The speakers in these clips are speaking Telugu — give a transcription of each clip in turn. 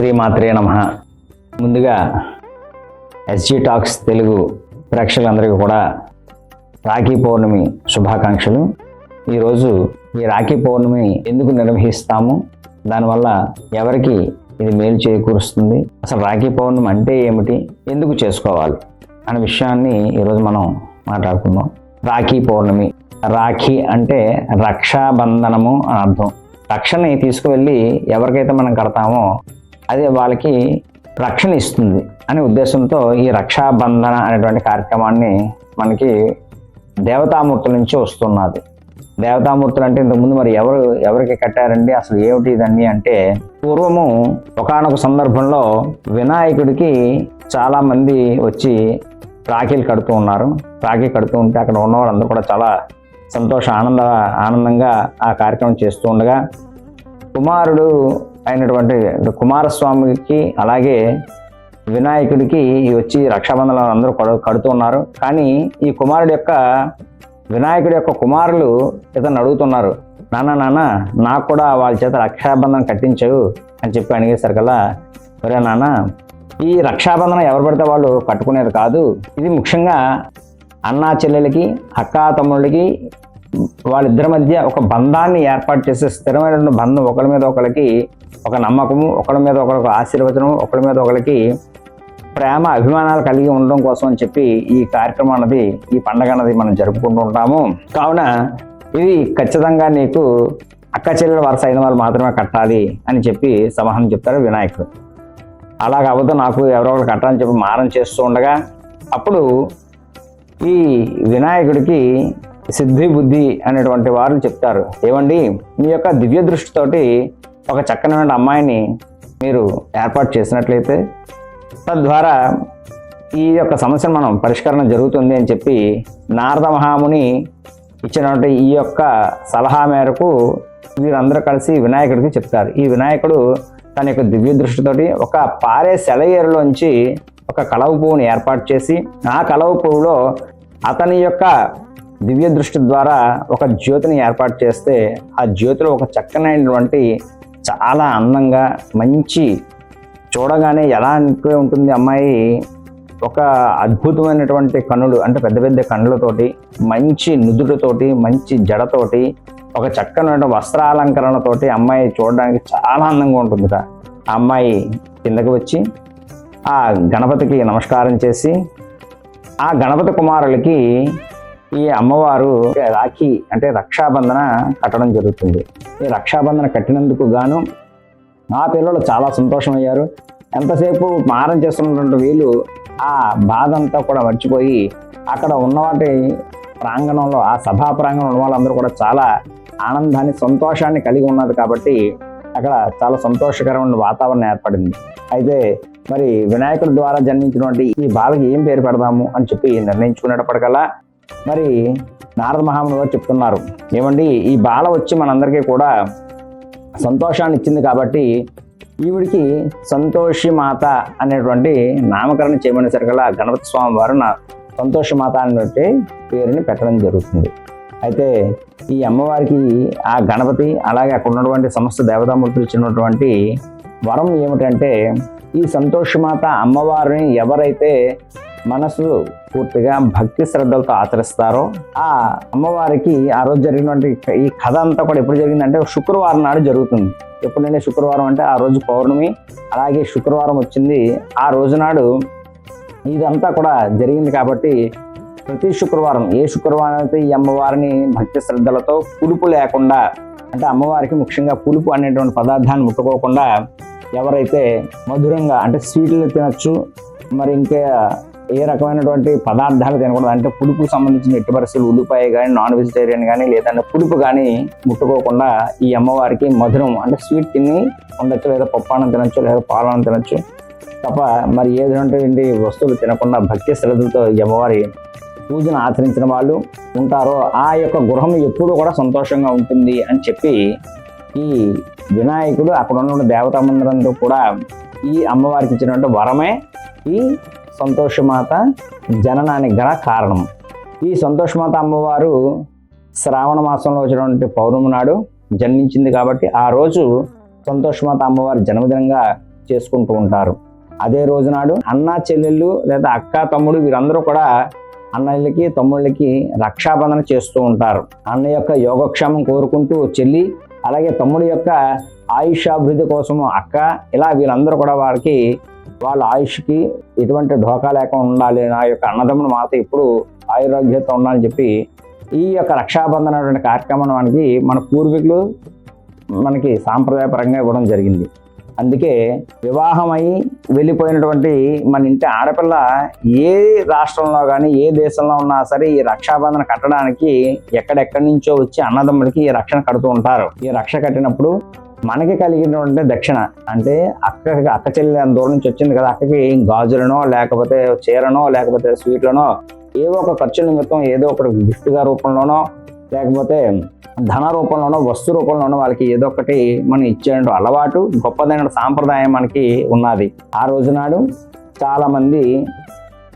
శ్రీమాత్రే నమ. ముందుగా ఎస్జీ టాక్స్ తెలుగు ప్రేక్షకులందరికీ కూడా రాఖీ పౌర్ణమి శుభాకాంక్షలు. ఈరోజు ఈ రాఖీ పౌర్ణమి ఎందుకు నిర్వహిస్తాము? దానివల్ల ఎవరికి ఇది మేలు చేకూరుస్తుంది? అసలు రాఖీ పౌర్ణమి అంటే ఏమిటి? ఎందుకు చేసుకోవాలి? అనే విషయాన్ని ఈరోజు మనం మాట్లాడుకుందాం. రాఖీ పౌర్ణమి. రాఖీ అంటే రక్షాబంధనము అని అర్థం. రక్షణని తీసుకువెళ్ళి ఎవరికైతే మనం కడతామో అది వాళ్ళకి రక్షణ ఇస్తుంది అనే ఉద్దేశంతో ఈ రక్షాబంధన అనేటువంటి కార్యక్రమాన్ని మనకి దేవతామూర్తుల నుంచి వస్తున్నది. దేవతామూర్తులు అంటే ఇంతకుముందు మరి ఎవరు ఎవరికి కట్టారండి? అసలు ఏమిటి ఇదన్నీ అంటే పూర్వము ఒకానొక సందర్భంలో వినాయకుడికి చాలా మంది వచ్చి రాఖీలు కడుతూ ఉన్నారు. రాఖీ కడుతూ ఉంటే అక్కడ ఉన్న వాళ్ళందరూ కూడా చాలా సంతోష ఆనంద ఆనందంగా ఆ కార్యక్రమం చేస్తూ ఉండగా కుమారుడు అయినటువంటి కుమారస్వామికి అలాగే వినాయకుడికి వచ్చి రక్షాబంధనాలు అందరూ కడు కడుతూ ఉన్నారు. కానీ ఈ కుమారుడు యొక్క వినాయకుడి యొక్క కుమారులు ఇతను అడుగుతున్నారు నాన్న నాన్న నాకు కూడా వాళ్ళ చేత రక్షాబంధనం కట్టించవు అని చెప్పి అడిగేసరికల్లా ఒరే నాన్న ఈ రక్షాబంధనం ఎవరు పడితే వాళ్ళు కట్టుకునేది కాదు. ఇది ముఖ్యంగా అన్నా చెల్లెలకి అక్కా తమ్ముళ్ళకి వాళ్ళిద్దరి మధ్య ఒక బంధాన్ని ఏర్పాటు చేసే స్థిరమైనటువంటి బంధం ఒకరి మీద ఒకరికి ఒక నమ్మకము ఒకరి మీద ఒకరికి ఆశీర్వచనం ఒకరి మీద ఒకరికి ప్రేమ అభిమానాలు కలిగి ఉండడం కోసం అని చెప్పి ఈ కార్యక్రమం అన్నది ఈ పండగ అన్నది మనం జరుపుకుంటూ ఉంటాము. కావున ఇది ఖచ్చితంగా నీకు అక్క చెల్లెల వరుస అయిన వాళ్ళు మాత్రమే కట్టాలి అని చెప్పి సమాధానం చెప్తారు వినాయకుడు. అలా కాకపోతే నాకు ఎవరో ఒకరు కట్టాలని చెప్పి మారం చేస్తూ ఉండగా అప్పుడు ఈ వినాయకుడికి సిద్ధి బుద్ధి అనేటువంటి వారు చెప్తారు. ఏమండి? మీ యొక్క దివ్య దృష్టితోటి ఒక చక్కనైన అమ్మాయిని మీరు ఏర్పాటు చేసినట్లయితే తద్వారా ఈ యొక్క సమస్యను మనం పరిష్కరణ జరుగుతుంది అని చెప్పి నారద మహాముని ఇచ్చినటువంటి ఈ యొక్క సలహా మేరకు వీరందరూ కలిసి వినాయకుడికి చెప్తారు. ఈ వినాయకుడు తన యొక్క దివ్య దృష్టితోటి ఒక పారే సెలయేరులోంచి ఒక కలవ పువ్వుని ఏర్పాటు చేసి ఆ కలవ పువ్వులో అతని యొక్క దివ్య దృష్టి ద్వారా ఒక జ్యోతిని ఏర్పాటు చేస్తే ఆ జ్యోతిలో ఒక చక్కనైనటువంటి చాలా అందంగా మంచి చూడగానే ఎలా అనిపి ఉంటుంది అమ్మాయి? ఒక అద్భుతమైనటువంటి కన్నులు అంటే పెద్ద పెద్ద కన్నులతోటి మంచి నుదుటితోటి మంచి జడతోటి ఒక చక్కనైన వస్త్రాలంకరణతోటి అమ్మాయి చూడడానికి చాలా అందంగా ఉంటుందిట ఆ అమ్మాయి కిందకి వచ్చి ఆ గణపతికి నమస్కారం చేసి ఆ గణపతి కుమారులకి ఈ అమ్మవారు రాఖీ అంటే రక్షాబంధన కట్టడం జరుగుతుంది. ఈ రక్షాబంధన కట్టినందుకు గాను ఆ పిల్లలు చాలా సంతోషమయ్యారు. ఎంతసేపు మారం చేస్తున్నటువంటి వీళ్ళు ఆ బాధ అంతా కూడా మర్చిపోయి అక్కడ ఉన్నవాటి ప్రాంగణంలో ఆ సభా ప్రాంగణంలో ఉన్న వాళ్ళందరూ కూడా చాలా ఆనందాన్ని సంతోషాన్ని కలిగి ఉన్నది కాబట్టి అక్కడ చాలా సంతోషకరమైన వాతావరణం ఏర్పడింది. అయితే మరి వినాయకుడి ద్వారా జన్మించినటువంటి ఈ బాలకి ఏం పేరు పెడదాము అని చెప్పి నిర్ణయించుకునేటప్పటికల్లా మరి నారద మహాముని గారు చెప్తున్నారు. ఏమండి ఈ బాల వచ్చి మనందరికీ కూడా సంతోషాన్ని ఇచ్చింది కాబట్టి ఈవిడికి సంతోషి మాత అనేటువంటి నామకరణం చేయమనేసరికల్లా గణపతి స్వామి వారు నా సంతోషి మాత అనేటువంటి పేరుని పెట్టడం జరుగుతుంది. అయితే ఈ అమ్మవారికి ఆ గణపతి అలాగే అక్కడ ఉన్నటువంటి సమస్త దేవతామూర్తులు ఇచ్చినటువంటి వరం ఏమిటంటే ఈ సంతోషమాత అమ్మవారిని ఎవరైతే మనసు పూర్తిగా భక్తి శ్రద్ధలతో ఆచరిస్తారో ఆ అమ్మవారికి ఆ రోజు జరిగినటువంటి ఈ కథ అంతా కూడా ఎప్పుడు జరిగిందంటే శుక్రవారం నాడు జరుగుతుంది. ఎప్పుడంటే శుక్రవారం అంటే ఆ రోజు పౌర్ణమి అలాగే శుక్రవారం వచ్చింది. ఆ రోజు నాడు ఇదంతా కూడా జరిగింది కాబట్టి ప్రతి శుక్రవారం ఏ శుక్రవారం అయితే ఈ అమ్మవారిని భక్తి శ్రద్ధలతో పులుపు లేకుండా అంటే అమ్మవారికి ముఖ్యంగా పులుపు అనేటువంటి పదార్థాన్ని ముట్టుకోకుండా ఎవరైతే మధురంగా అంటే స్వీట్లు తినచ్చు మరి ఇంకా ఏ రకమైనటువంటి పదార్థాలు తినకూడదు? అంటే పులుపు సంబంధించిన ఎట్టి పరిస్థితులు ఉల్లిపాయ కానీ నాన్ వెజిటేరియన్ కానీ లేదంటే పులుపు కానీ ముట్టుకోకుండా ఈ అమ్మవారికి మధురం అంటే స్వీట్ తిని ఉండొచ్చు లేదా పప్పానం తినచ్చు లేదా పాలనం తినొచ్చు. తప్ప మరి ఏదైనా వస్తువులు తినకుండా భక్తి శ్రద్ధలతో ఈ అమ్మవారి పూజను ఆచరించిన వాళ్ళు ఉంటారో ఆ యొక్క గృహం ఎప్పుడూ కూడా సంతోషంగా ఉంటుంది అని చెప్పి ఈ వినాయకుడు అక్కడ ఉన్న దేవతా మందిరంతో కూడా ఈ అమ్మవారికి ఇచ్చినటువంటి వరమే ఈ సంతోషమాత జననానికి గల కారణం. ఈ సంతోషమాత అమ్మవారు శ్రావణ మాసంలో వచ్చినటువంటి పౌర్ణమి నాడు జన్మించింది కాబట్టి ఆ రోజు సంతోషమాత అమ్మవారి జన్మదినంగా చేసుకుంటూ ఉంటారు. అదే రోజు నాడు అన్న చెల్లెళ్ళు లేదా అక్క తమ్ముడు వీరందరూ కూడా అన్నయ్యలకి తమ్ముళ్ళకి రక్షాబంధన చేస్తూ ఉంటారు. అన్న యొక్క యోగక్షేమం కోరుకుంటూ చెల్లి అలాగే తమ్ముడి యొక్క ఆయుషాభివృద్ధి కోసము అక్క ఇలా వీళ్ళందరూ కూడా వారికి వాళ్ళ ఆయుష్కి ఎటువంటి ఢోకా లేకుండా ఉండాలి. నా యొక్క అన్నదమ్ముని మాత్రం ఇప్పుడు ఆయురోగ్యంతో ఉండాలని చెప్పి ఈ యొక్క రక్షాబంధన కార్యక్రమం మనకి మన పూర్వీకులు మనకి సాంప్రదాయపరంగా ఇవ్వడం జరిగింది. అందుకే వివాహమై వెళ్ళిపోయినటువంటి మన ఇంటి ఆడపిల్ల ఏ రాష్ట్రంలో కానీ ఏ దేశంలో ఉన్నా సరే ఈ రక్షాబంధన కట్టడానికి ఎక్కడెక్కడి నుంచో వచ్చి అన్నదమ్ములకి ఈ రక్షణ కడుతూ ఉంటారు. ఈ రక్ష కట్టినప్పుడు మనకి కలిగినటువంటి దక్షిణ అంటే అక్క అక్క చెల్లి అంత దూరం నుంచి వచ్చింది కదా అక్కకి గాజులనో లేకపోతే చీరనో లేకపోతే స్వీట్లనో ఏవో ఒక ఖర్చు నిమిత్తం ఏదో ఒకటి గిఫ్ట్గా రూపంలోనో లేకపోతే ధన రూపంలోనో వస్తు రూపంలోనో వాళ్ళకి ఏదో ఒకటి మనం ఇచ్చే అలవాటు గొప్పదైన సాంప్రదాయం మనకి ఉన్నది. ఆ రోజు నాడు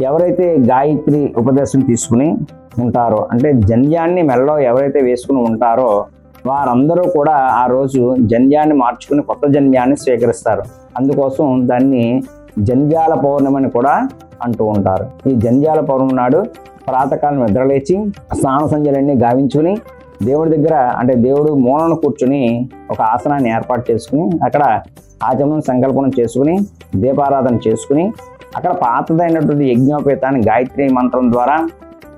ఎవరైతే గాయత్రి ఉపదేశం తీసుకుని ఉంటారో అంటే జన్యాన్ని మెల్లో ఎవరైతే వేసుకుని ఉంటారో వారందరూ కూడా ఆ రోజు జన్యాన్ని మార్చుకుని కొత్త జన్యాన్ని స్వీకరిస్తారు. అందుకోసం దాన్ని జంధ్యాల పౌర్ణమని కూడా అంటూ ఉంటారు. ఈ జంజాల పౌర్ణమి నాడు ప్రాతకాలం నిద్రలేచి స్నాన సంజలన్నీ గావించుకుని దేవుడి దగ్గర అంటే దేవుడు మూలను కూర్చుని ఒక ఆసనాన్ని ఏర్పాటు చేసుకుని అక్కడ ఆచమనం సంకల్పనం చేసుకుని దీపారాధన చేసుకుని అక్కడ పాతదైనటువంటి యజ్ఞోపేతాన్ని గాయత్రి మంత్రం ద్వారా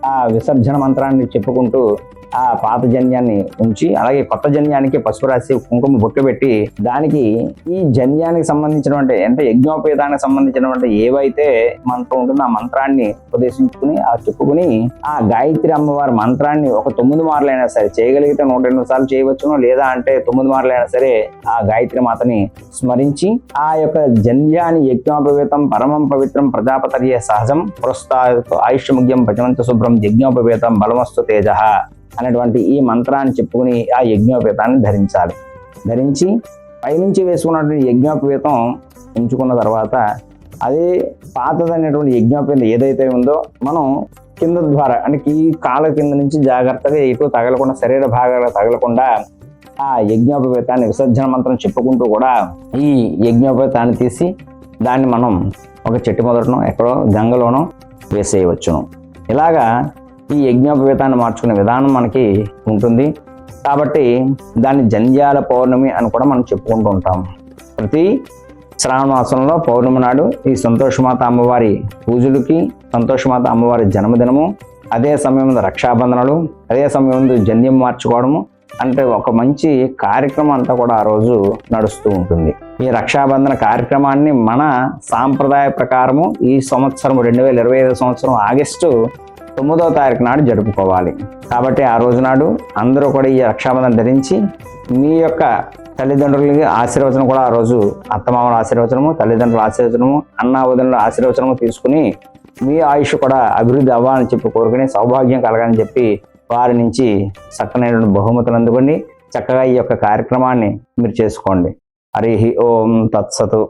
ఆ విసర్జన మంత్రాన్ని చెప్పుకుంటూ ఆ పాత జన్యాన్ని ఉంచి అలాగే కొత్త జన్యానికి పసుపు రాసి కుంకుమ బొట్టు పెట్టి దానికి ఈ జన్యానికి సంబంధించినటువంటి అంటే యజ్ఞోపేతానికి సంబంధించినటువంటి ఏవైతే మంత్రం ఉంటుందో ఆ మంత్రాన్ని ఉపదేశించుకుని ఆ చెప్పుకుని ఆ గాయత్రి అమ్మవారి మంత్రాన్ని ఒక తొమ్మిది మార్లైనా సరే చేయగలిగితే నూట ఎనిమిది సార్లు చేయవచ్చును లేదా అంటే తొమ్మిది మార్లైనా సరే ఆ గాయత్రి మాతని స్మరించి ఆ యొక్క జన్యాన్ని యజ్ఞోపవేతం పరమం పవిత్రం ప్రజాపతర్య సహజం పురస్తా ఆయుష్యముగ్యం పచమంత శుభ్రం యజ్ఞోపవేతం బలమస్తు తేజ. అనేటువంటి ఈ మంత్రాన్ని చెప్పుకుని ఆ యజ్ఞోపేతాన్ని ధరించాలి. ధరించి పైనుంచి వేసుకున్నటువంటి యజ్ఞోపేతం ఉంచుకున్న తర్వాత అదే పాతదైనటువంటి యజ్ఞోపేతం ఏదైతే ఉందో మనం కింద ద్వారా అంటే ఈ కాళ్ళ కింద నుంచి జాగ్రత్తగా ఎక్కువ తగలకుండా శరీర భాగాలు తగలకుండా ఆ యజ్ఞోపేతాన్ని విసర్జన మంత్రం చెప్పుకుంటూ కూడా ఈ యజ్ఞోపేతాన్ని తీసి దాన్ని మనం ఒక చెట్టు మొదటనో ఎక్కడో గంగలోనో వేసేయవచ్చును. ఇలాగా ఈ యజ్ఞోపవేతాన్ని మార్చుకునే విధానం మనకి ఉంటుంది. కాబట్టి దాన్ని జంధ్యాల పౌర్ణమి అని కూడా మనం చెప్పుకుంటూ ఉంటాం. ప్రతి శ్రావణ మాసంలో పౌర్ణమి నాడు ఈ సంతోషమాత అమ్మవారి పూజలకి సంతోషమాత అమ్మవారి జన్మదినము అదే సమయం రక్షాబంధనలు అదే సమయం జన్యం మార్చుకోవడము అంటే ఒక మంచి కార్యక్రమం అంతా కూడా ఆ రోజు నడుస్తూ ఉంటుంది. ఈ రక్షాబంధన కార్యక్రమాన్ని మన సాంప్రదాయ ప్రకారము ఈ సంవత్సరం రెండు వేల ఇరవై ఐదు సంవత్సరం ఆగస్టు తొమ్మిదవ తారీఖు నాడు జరుపుకోవాలి. కాబట్టి ఆ రోజు నాడు అందరూ కూడా ఈ రక్షాబంధం ధరించి మీ యొక్క తల్లిదండ్రులకి ఆశీర్వచనం కూడా ఆ రోజు అత్తమామల ఆశీర్వచనము తల్లిదండ్రుల ఆశీర్వచనము అన్న వదినల ఆశీర్వచనము తీసుకుని మీ ఆయుష్ కూడా అభివృద్ధి అవ్వాలని చెప్పి కోరుకుని సౌభాగ్యం కలగాలని చెప్పి వారి నుంచి చక్కనైన బహుమతులు అందుకొని చక్కగా ఈ యొక్క కార్యక్రమాన్ని మీరు చేసుకోండి. హరి ఓం తత్సతు.